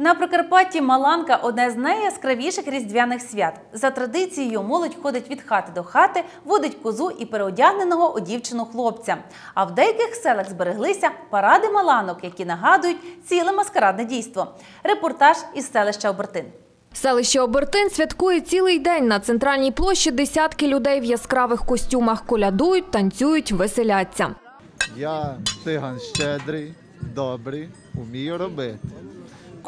На Прикарпатті Маланка одне з найяскравіших різдвяних свят. За традицією, молодь ходить від хати до хати, водить козу і переодягненого у дівчину хлопця. А в деяких селах збереглися паради маланок, які нагадують ціле маскарадне дійство. Репортаж із селища Обертин. Селище Обертин святкує цілий день. На центральній площі десятки людей в яскравих костюмах колядують, танцюють, веселяться. Я циган щедрий, добрий, вмію робити.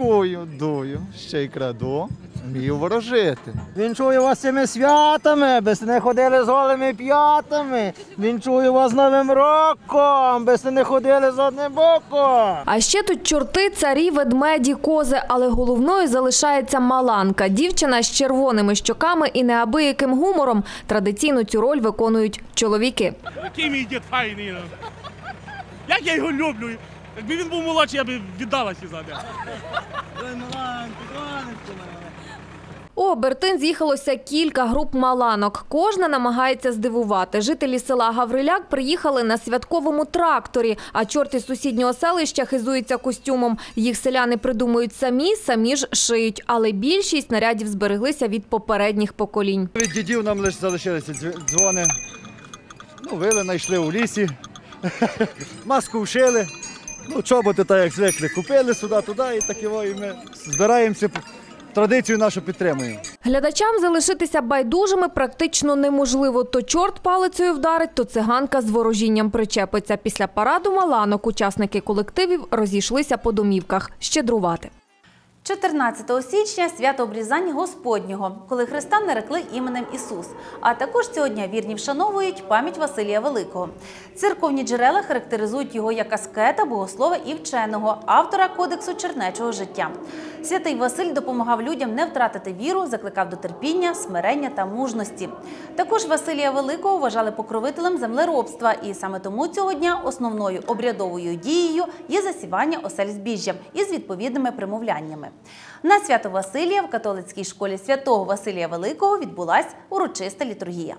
Кую, дую, ще й краду, вмію ворожити. Вінчую вас цими святами, аби не ходили з голими п'ятами. Вінчую вас з Новим роком, аби не ходили з одним боком. А ще тут чорти, царі, ведмеді, кози, але головною залишається маланка. Дівчина з червоними щоками і неабияким гумором. Традиційно цю роль виконують чоловіки. Який мій дід файний. ну. Як я його люблю. Якби він був молодший, я б віддалася за ним. У Обертин з'їхалося кілька груп маланок. Кожна намагається здивувати. Жителі села Гавриляк приїхали на святковому тракторі, а чорт із сусіднього селища хизується костюмом. Їх селяни придумують самі, самі ж шиють. Але більшість нарядів збереглися від попередніх поколінь. Від дідів нам лише залишилися дзвони. Ну, вили, знайшли у лісі. Маску вшили. Ну, чоботи так як звикли. Купили сюди, туди і такі його, і ми збираємося, традицію нашу підтримуємо. Глядачам залишитися байдужими практично неможливо. То чорт палицею вдарить, то циганка з ворожінням причепиться. Після параду маланок учасники колективів розійшлися по домівках щедрувати. 14 січня свято обрізань Господнього, коли Христа нарекли іменем Ісус. А також цього дня вірні вшановують пам'ять Василія Великого. Церковні джерела характеризують його як аскета, богослова і вченого, автора кодексу чернечого життя. Святий Василь допомагав людям не втратити віру, закликав до терпіння, смирення та мужності. Також Василія Великого вважали покровителем землеробства, і саме тому цього дня основною обрядовою дією є засівання осель збіжжям із відповідними примовляннями. На свято Василія в католицькій школі святого Василія Великого відбулась урочиста літургія.